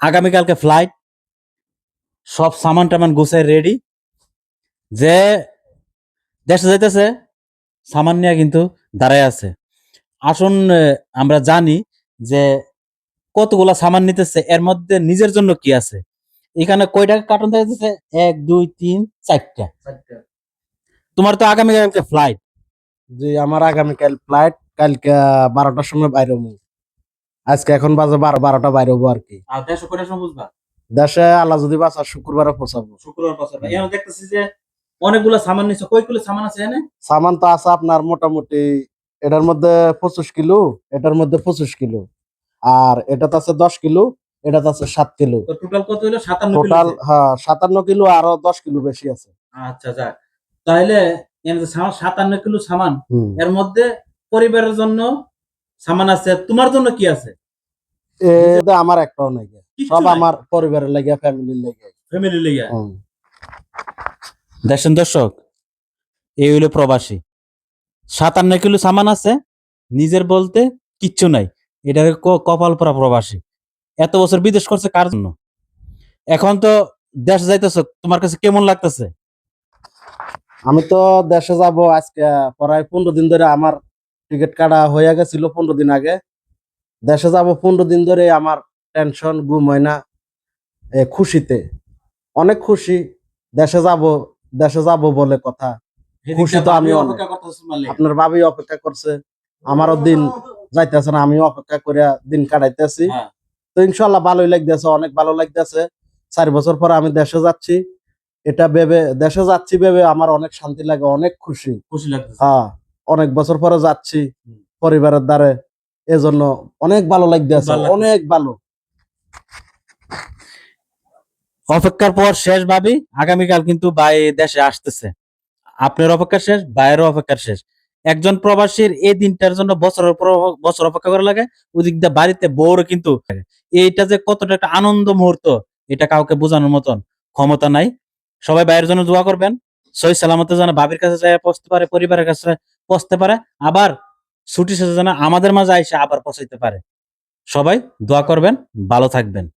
আগামীকালকে ফ্লাইট সব সামান টামান গুছাই রেডি যে দেশে যাইতেছে সামান নিয়ে কিন্তু দাঁড়ায় আছে। আসুন আমরা জানি যে কতগুলা সামান নিতেছে এর মধ্যে নিজের জন্য কি আছে? এখানে কয়টা কার্টুন দিতেছে? এক দুই তিন চারটা। তোমার তো আগামীকালকে ফ্লাইট জি আমার আগামীকাল ফ্লাইট কালকে বারোটার সময় বাইরে আজকে এখন বাজে বারো বারোটা বাইরে হব আর কি। দেশে আল্লাহ যদি বাঁচা শুক্রবারে পৌঁছাবো। শুক্রবার এখানে দেখতেছি যে অনেকগুলো সামান নিচ্ছে কয়গুলো সামান আছে সামান তো আছে আপনার মোটামুটি এটার মধ্যে পঁচিশ কিলো এটার মধ্যে পঁচিশ কিলো। আর এটাতে আছে দশ কিলো এটাতে আছে সাত কিলো। টোটাল কত হলো সাতান্ন টোটাল হ্যাঁ সাতান্ন কিলো আরও দশ কিলো বেশি আছে। আচ্ছা যাক। তাহলে সাতান্ন কিলো সামান। এর মধ্যে পরিবারের জন্য সামান আছে তোমার জন্য কি আছে? আমার একটাও নাই। সব আমার পরিবারের লাগে ফ্যামিলির লাগে। ফ্যামিলি লিগে। দেখছেন দর্শক এই হইল প্রবাসী। সাতান্ন কিলো সামান আছে নিজের বলতে কিচ্ছু নাই। এটা কপাল পরা প্রবাসী। এত বছর বিদেশ করছে কার জন্য? এখন তো দেশ যাইতেছ তোমার কাছে কেমন লাগতেছে? আমি তো দেশে যাব আজকে প্রায় পনেরো দিন ধরে আমার টিকিট কাটা হয়ে গেছিল পনেরো দিন আগে। দেশে যাব পনেরো দিন ধরে আমার টেনশন গুম হয় না এ, খুশিতে। অনেক খুশি দেশে যাব দেশে যাব বলে কথা। খুশি তো আমি অনেক। আপনার ভাবি অপেক্ষা করছে। আমারও দিন যাইতেছে না আমিও অপেক্ষা করে দিন কাটাইতেছি। হ্যাঁ। তো ইনশাল্লাহ ভালোই লাগতেছে অনেক ভালো লাগতেছে। চার বছর পর আমি দেশে যাচ্ছি। এটা ভেবে দেশে যাচ্ছি ভেবে আমার অনেক শান্তি লাগে অনেক খুশি। খুশি লাগতেছে। হ্যাঁ। অনেক বছর পরে যাচ্ছি পরিবারের দ্বারে। এজন্য অনেক ভালো লাগতেছে অনেক ভালো। অপেক্ষার পর শেষ ভাবি আগামীকাল কিন্তু ভাই দেশে আসতেছে। আপনার অপেক্ষা শেষ ভাইয়েরও অপেক্ষা শেষ। একজন প্রবাসীর এই দিনটার জন্য বছরের পর বছর অপেক্ষা করা লাগে ওদিক দিয়ে বাড়িতে বউরও কিন্তু। এইটা যে কতটা একটা আনন্দ মুহূর্ত এটা কাউকে বোঝানোর মতন ক্ষমতা নাই। সবাই বাইরের জন্য দোয়া করবেন। সহি সালামতে যেন ভাবির কাছে যায় পৌঁছতে পারে পরিবারের কাছে পৌঁছতে পারে, আবার ছুটি শেষে যেন আমাদের মাঝে আইসে আবার পচাইতে পারে। সবাই দোয়া করবেন, ভালো থাকবেন।